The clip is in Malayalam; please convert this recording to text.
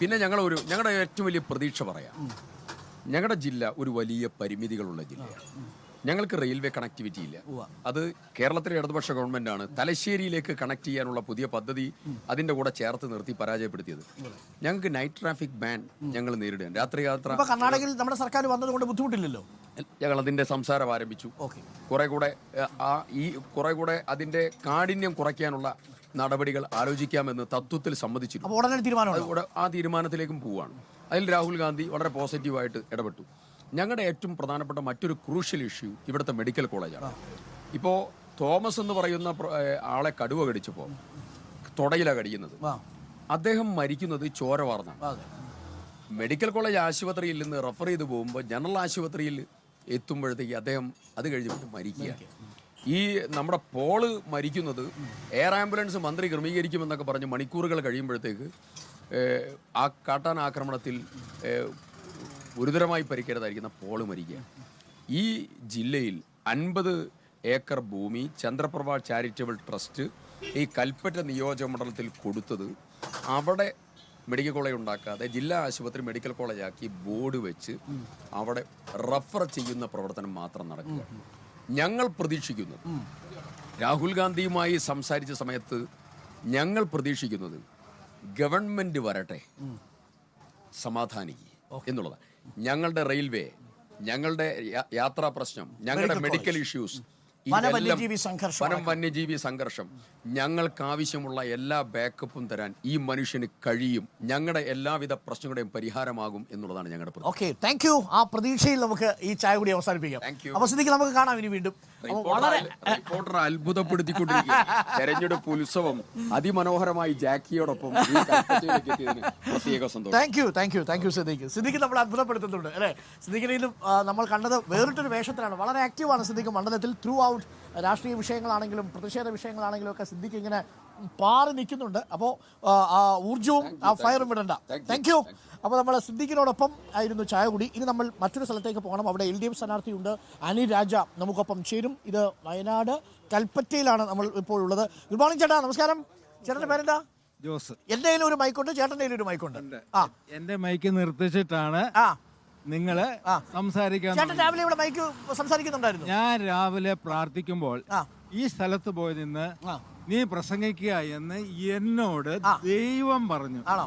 പിന്നെ ഞങ്ങൾ ഒരു ഞങ്ങളുടെ ഏറ്റവും വലിയ പ്രതീക്ഷ പറയാം. ഞങ്ങളുടെ ജില്ല ഒരു വലിയ പരിമിതികളുള്ള ജില്ലയാണ്. ഞങ്ങൾക്ക് റെയിൽവേ കണക്ടിവിറ്റി ഇല്ല. അത് കേരളത്തിലെ ഇടതുപക്ഷ ഗവൺമെന്റ് ആണ് തലശ്ശേരിയിലേക്ക് കണക്ട് ചെയ്യാനുള്ള പുതിയ പദ്ധതി അതിന്റെ കൂടെ ചേർത്ത് നിർത്തി പരാജയപ്പെടുത്തിയത്. ഞങ്ങൾക്ക് നൈറ്റ് ട്രാഫിക് ബാൻ ഞങ്ങൾ നേരിടുകയാണ്. രാത്രി യാത്ര കർണാടകയിൽ നമ്മുടെ സർക്കാർ വന്നതുകൊണ്ട് ബുദ്ധിമുട്ടില്ലല്ലോ? ഞങ്ങൾ അതിന്റെ സംസാരം ആരംഭിച്ചു. കുറെ കൂടെ ആ ഈ കുറെ കൂടെ അതിന്റെ കാഠിന്യം കുറയ്ക്കാനുള്ള നടപടികൾ ആലോചിക്കാമെന്ന് തത്വത്തിൽ സമ്മതിച്ചിരുന്നു. ഉടനെ തീരുമാനമാണ് അതുകൂടെ ആ തീരുമാനത്തിലേക്കും പോവുകയാണ് അതിൽ രാഹുൽ ഗാന്ധി വളരെ പോസിറ്റീവായിട്ട് ഇടപെട്ടു. ഞങ്ങളുടെ ഏറ്റവും പ്രധാനപ്പെട്ട മറ്റൊരു ക്രൂഷ്യൽ ഇഷ്യൂ ഇവിടുത്തെ മെഡിക്കൽ കോളേജാണ്. ഇപ്പോൾ തോമസ് എന്ന് പറയുന്ന പ്ര- ഏഹ് ആളെ കടുവ കടിച്ചപ്പോൾ തുടയിലാണ് കടിക്കുന്നത്. ആ. അദ്ദേഹം മരിക്കുന്നത് ചോര വാർന്നാണ്. അതെ. മെഡിക്കൽ കോളേജ് ആശുപത്രിയിൽ നിന്ന് റെഫർ ചെയ്ത് പോകുമ്പോൾ ജനറൽ ആശുപത്രിയിൽ എത്തുമ്പോഴത്തേക്ക് അദ്ദേഹം അത് കഴിഞ്ഞിട്ട് മരിക്കുകയാണ്. ഈ നമ്മുടെ പോൾ മരിക്കുന്നത് എയർ ആംബുലൻസ് മന്ത്രി ക്രമീകരിക്കുമെന്നൊക്കെ പറഞ്ഞ് മണിക്കൂറുകൾ കഴിയുമ്പോഴത്തേക്ക് ആ കാട്ടാൻ ആക്രമണത്തിൽ ഗുരുതരമായി പരിക്കേറ്റതായിരിക്കുന്ന പോൾ മരിക്കുക ഈ ജില്ലയിൽ അൻപത് ഏക്കർ ഭൂമി ചന്ദ്രപ്രഭ ചാരിറ്റബിൾ ട്രസ്റ്റ് ഈ കൽപ്പറ്റ നിയോജക മണ്ഡലത്തിൽ കൊടുത്തത് അവിടെ മെഡിക്കൽ കോളേജ് ഉണ്ടാക്കാതെ ജില്ലാ ആശുപത്രി മെഡിക്കൽ കോളേജാക്കി ബോർഡ് വെച്ച് അവിടെ റഫർ ചെയ്യുന്ന പ്രവർത്തനം മാത്രം നടക്കുക ഞങ്ങൾ പ്രതീക്ഷിക്കുന്നത്. രാഹുൽ ഗാന്ധിയുമായി സംസാരിച്ച സമയത്ത് ഞങ്ങൾ പ്രതീക്ഷിക്കുന്നത് ഗവൺമെന്റ് വരട്ടെ സമാധാനിക്കുക എന്നുള്ളതാണ്. ഞങ്ങളുടെ റെയിൽവേ ഞങ്ങളുടെ യാത്രാ പ്രശ്നം ഞങ്ങളുടെ മെഡിക്കൽ ഇഷ്യൂസ് വന വന്യജീവി സംഘർഷം വനം വന്യജീവി സംഘർഷം. ഞങ്ങൾക്ക് ആവശ്യമുള്ള എല്ലാ ബാക്കപ്പും തരാൻ ഈ മനുഷ്യന് കഴിയും. ഞങ്ങളുടെ എല്ലാവിധ പ്രശ്നങ്ങളുടെയും പരിഹാരമാകും എന്നുള്ളതാണ് ഞങ്ങളുടെ ഓക്കെ താങ്ക് യു ആ പ്രതീക്ഷയിൽ നമുക്ക് ഈ ചായ കൂടി അവസാനിപ്പിക്കാം. സ്ഥിതിക്ക് നമുക്ക് കാണാം ഇനി വീണ്ടും. അത്ഭുതപ്പെടുത്തിക്കൊണ്ട് വളരെ റിപ്പോർട്ടർ അത്ഭുതപ്പെടുത്തിക്കൊണ്ടിരിക്കുക തെരഞ്ഞെടുപ്പ് ഉത്സവം അതിമനോഹരമായി ജാക്കിയോടൊപ്പം പ്രത്യേക സന്തോഷം. Thank you thank you thank you Siddique. Siddique നമ്മൾ അത്ഭുതപ്പെടുത്തുന്നുണ്ട് അല്ലേ? സിദ്ദീഖിനെയും നമ്മൾ കണ്ടത് വേറിട്ടൊരു വേഷത്തിലാണ്. വളരെ ആക്റ്റീവാണ് സിദ്ദീഖ് മണ്ഡലത്തിൽ ത്രൂ ഔട്ട് രാഷ്ട്രീയ വിഷയങ്ങളാണെങ്കിലും പ്രതിഷേധ വിഷയങ്ങളാണെങ്കിലും ഒക്കെ സിദ്ധിക്ക് ഇങ്ങനെ പാറി നിൽക്കുന്നുണ്ട്. അപ്പോൾ ആ ഊർജവും ആ ഫയറും വിടണ്ട. താങ്ക് യു അപ്പോൾ നമ്മൾ സിദ്ദിഖിനോടൊപ്പം ആയിരുന്നു ചായ കൂടി ഇനി നമ്മൾ മറ്റൊരു സ്ഥലത്തേക്ക് പോകണം. അവിടെ എൽ ഡി എഫ് സ്ഥാനാർത്ഥിയുണ്ട് അനി രാജ. നമുക്കൊപ്പം ചേരും. ഇത് വയനാട് കൽപ്പറ്റയിലാണ് നമ്മൾ ഇപ്പോൾ ഉള്ളത്. ഗുഡ് മോർണിംഗ് ചേട്ടാ. നമസ്കാരം. ചേട്ടന്റെ പേരെന്താ? ജോസ്. എന്റെ കയ്യിൽ ഒരു മൈക്കുണ്ട് ചേട്ടന്റെ ഒരു മൈക്കുണ്ട് ആ. എന്റെ മൈക്ക് നിർത്തിച്ചിട്ടാണ് ആ. നിങ്ങൾ സംസാരിക്കാൻ ചേട്ടൻ രാവിലെ ഇവിടെ മൈക്ക് സംസാരിക്കുന്നുണ്ടായിരുന്നു. ഞാൻ രാവിലെ പ്രാർത്ഥിക്കുമ്പോൾ ഈ സ്ഥലത്ത് പോയി നിന്ന്. നീ പ്രസംഗിക്കുക എന്ന് എന്നോട് ദൈവം പറഞ്ഞു. ആണോ?